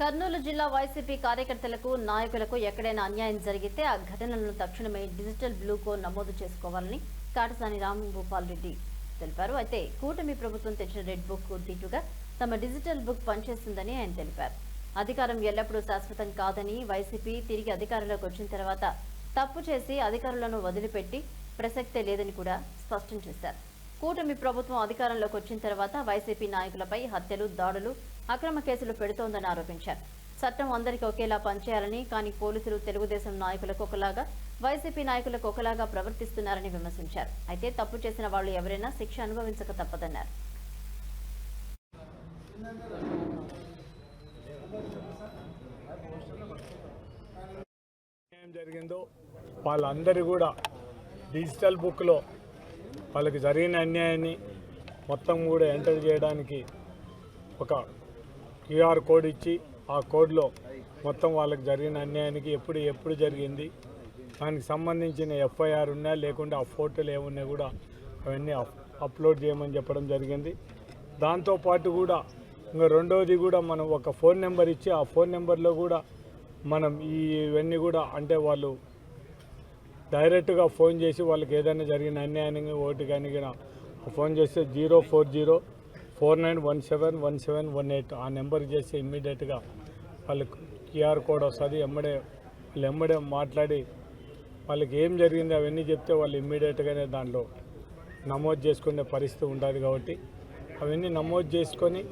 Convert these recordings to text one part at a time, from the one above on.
కర్నూలు జిల్లా వైసీపీ కార్యకర్తలకు నాయకులకు ఎక్కడైనా అన్యాయం జరిగితే ఆ ఘటనలను తక్షణమే డిజిటల్ బ్లూకో నమోదు చేసుకోవాలని కాటసాని రాంభూపాల్ రెడ్డి తెలిపారు. అయితే కూటమి ప్రభుత్వం తెచ్చిన రెడ్ బుక్ దీటుగా తమ డిజిటల్ బుక్ పనిచేస్తుందని ఆయన తెలిపారు. అధికారం ఎల్లప్పుడూ శాశ్వతం కాదని వైసీపీ తిరిగి అధికారంలోకి వచ్చిన తర్వాత తప్పు చేసి అధికారులను వదిలిపెట్టి ప్రసక్తే లేదని కూడా స్పష్టం చేశారు. కూటమి ప్రభుత్వం అధికారంలోకి వచ్చిన తర్వాత వైసీపీ నాయకులపై హత్యలు దాడులు అక్రమ కేసులు పెడుతోందని ఆరోపించారు. చట్టం అందరికీ ఒకేలా పనిచేయాలని కానీ పోలీసులు తెలుగుదేశం నాయకులకు ఒకలాగా వైసీపీ నాయకులకు ఒకలాగా ప్రవర్తిస్తున్నారని విమర్శించారు. అయితే తప్పు చేసిన వాళ్ళు ఎవరైనా శిక్ష అనుభవించక తప్పదన్నారు. ఏం జరిగిందో వాళ్ళందరూ కూడా డిజిటల్ బుక్లో వాళ్ళకి జరిగిన అన్యాయాన్ని మొత్తం కూడా ఎంటర్ చేయడానికి ఒక క్యూఆర్ కోడ్ ఇచ్చి ఆ కోడ్లో మొత్తం వాళ్ళకి జరిగిన అన్యాయానికి ఎప్పుడు ఎప్పుడు జరిగింది దానికి సంబంధించిన ఎఫ్ఐఆర్ ఉన్నా లేకుంటే ఆ ఫోటోలు ఏమున్నా కూడా అవన్నీ అప్- అప్లోడ్ చేయమని చెప్పడం జరిగింది. దాంతోపాటు కూడా ఇంకా రెండవది కూడా మనం ఒక ఫోన్ నెంబర్ ఇచ్చి ఆ ఫోన్ నెంబర్లో కూడా మనం ఈ ఇవన్నీ కూడా అంటే వాళ్ళు డైరెక్ట్గా ఫోన్ చేసి వాళ్ళకి ఏదైనా జరిగిన అన్యాయానికి ఓటు కానీ ఫోన్ చేస్తే zero four zero four nine one seven one seven one eight ఆ నెంబర్ చేసి ఇమ్మీడియట్గా వాళ్ళకి క్యూఆర్ కోడ్ వస్తుంది. ఎమ్మడే వాళ్ళు ఎమ్మడే మాట్లాడి వాళ్ళకి ఏం జరిగింది అవన్నీ చెప్తే వాళ్ళు ఇమ్మీడియట్గానే దాంట్లో నమోదు చేసుకునే పరిస్థితి ఉంటుంది కాబట్టి అవన్నీ నమోదు చేసుకొని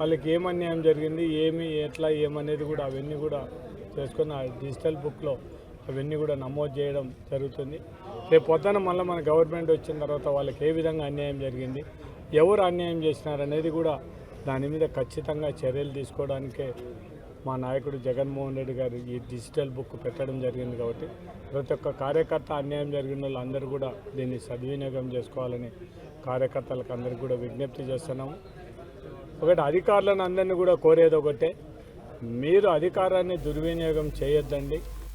వాళ్ళకి ఏం అన్యాయం జరిగింది ఏమి ఎట్లా ఏమనేది కూడా అవన్నీ కూడా చేసుకొని ఆ డిజిటల్ బుక్లో అవన్నీ కూడా నమోదు చేయడం జరుగుతుంది. రేపు పొద్దున మళ్ళీ మన గవర్నమెంట్ వచ్చిన తర్వాత వాళ్ళకి ఏ విధంగా అన్యాయం జరిగింది ఎవరు అన్యాయం చేసినారనేది కూడా దాని మీద ఖచ్చితంగా చర్యలు తీసుకోవడానికే మా నాయకుడు జగన్మోహన్ రెడ్డి గారు ఈ డిజిటల్ బుక్ పెట్టడం జరిగింది కాబట్టి ప్రతి ఒక్క కార్యకర్త అన్యాయం జరిగిన వాళ్ళు అందరూ కూడా దీన్ని సద్వినియోగం చేసుకోవాలని కార్యకర్తలకు అందరికీ కూడా విజ్ఞప్తి చేస్తున్నాము. ఒకటి అధికారులను అందరినీ కూడా కోరేది ఒకటే మీరు అధికారాన్ని దుర్వినియోగం చేయొద్దండి.